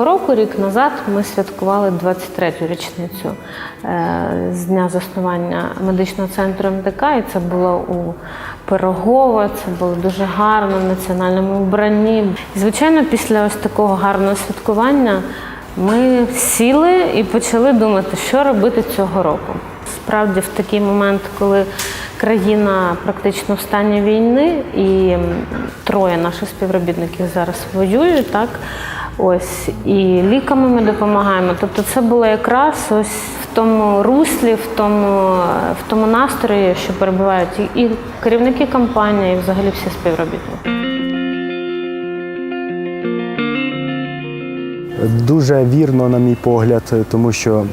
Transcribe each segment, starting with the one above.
року, рік назад, ми святкували 23-ю річницю е, з дня заснування медичного центру МДК. І це було у Пирогово, це було дуже гарно в національному вбранні. І, звичайно, після ось такого гарного святкування ми сіли і почали думати, що робити цього року. Справді, в такий момент, коли країна практично в стані війни, і троє наших співробітників зараз воюють, так ось і ліками ми допомагаємо. Тобто, це було якраз ось в тому руслі, в тому, в тому настрої, що перебувають і, керівники компанії, і взагалі всі співробітники. Дуже вірно, на мій погляд, тому що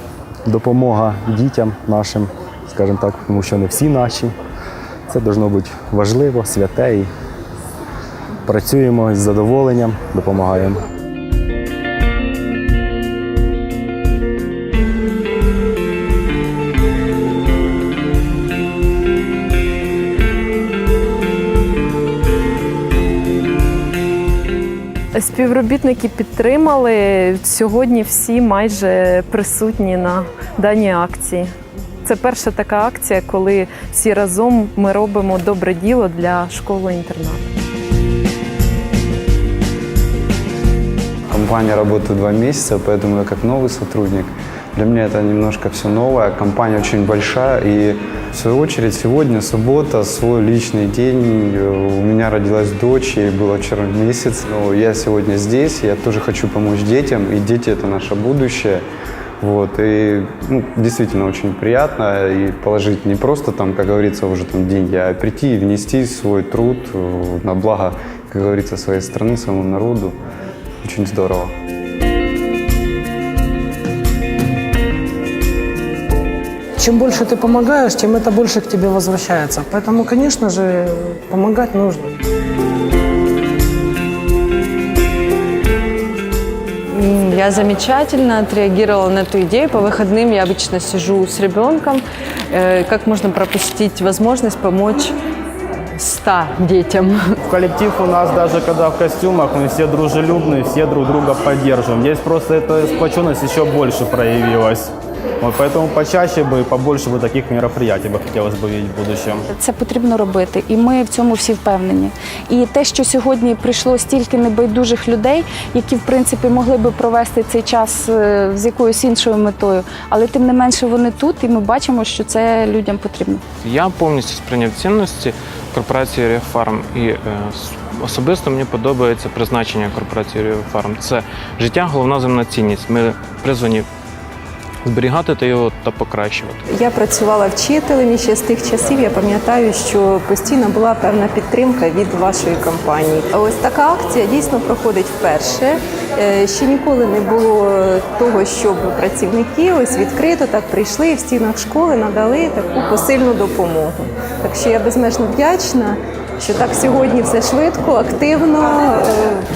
допомога дітям нашим, скажімо так, тому що не всі наші. Це должно бути важливо, святе і працюємо з задоволенням, допомагаємо. Співробітники підтримали. Сьогодні всі майже присутні на даній акції. Це перша така акція, коли всі разом ми робимо добре діло для школи-інтернату. Компания работает два месяца, поэтому я как новый сотрудник. Для меня это немножко все новое. Компания очень большая. И в свою очередь сегодня суббота, свой личный день. У меня родилась дочь, ей было вчера месяц. Но я сегодня здесь, я тоже хочу помочь детям. И дети – это наше будущее. Вот, и ну, действительно очень приятно и положить не просто там, как говорится, уже там деньги, а прийти и внести свой труд э, на благо, как говорится, своей страны, своему народу. Очень здорово. Чем больше ты помогаешь, тем это больше к тебе возвращается. Поэтому, конечно же, помогать нужно. Я замечательно отреагировала на эту идею. По выходным я обычно сижу с ребенком. Э, Как можно пропустить возможность помочь 100 детям? Коллектив у нас даже когда в костюмах, мы все дружелюбные, все друг друга поддерживаем. Здесь просто эта сплоченность еще больше проявилась. Вот поэтому почаще бы, побольше бы таких мероприятий бы хотелось бы видеть в будущем. Це потрібно робити, і ми в цьому всі впевнені. І те, що сьогодні прийшло стільки небайдужих людей, які в принципі могли би провести цей час е, з якоюсь іншою метою, але тим не менше вони тут, і ми бачимо, що це людям потрібно. Я повністю сприйняв цінності корпорації Ріофарм і е, с- особисто мені подобається призначення корпорації Ріофарм. Це життя головна земна цінність. Ми призвані зберігати та його та покращувати. Я працювала вчителем і ще з тих часів. Я пам'ятаю, що постійно була певна підтримка від вашої компанії. Ось така акція дійсно проходить вперше. Е, Ще ніколи не було того, щоб працівники ось відкрито так прийшли в стінах школи надали таку посильну допомогу. Так що я безмежно вдячна. Що так сьогодні все швидко, активно,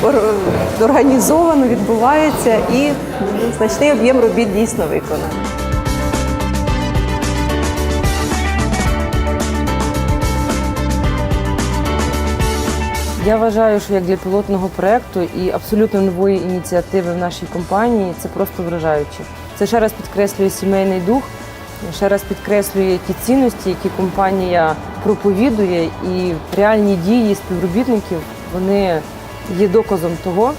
е, організовано відбувається і значний об'єм робіт дійсно виконано. Я вважаю, що як для пілотного проекту і абсолютно нової ініціативи в нашій компанії це просто вражаюче. Це ще раз підкреслює сімейний дух, ще раз підкреслює ті цінності, які компанія проповідує, і реальні дії співробітників вони є доказом того,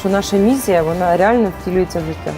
що наша місія вона реально втілюється в життя.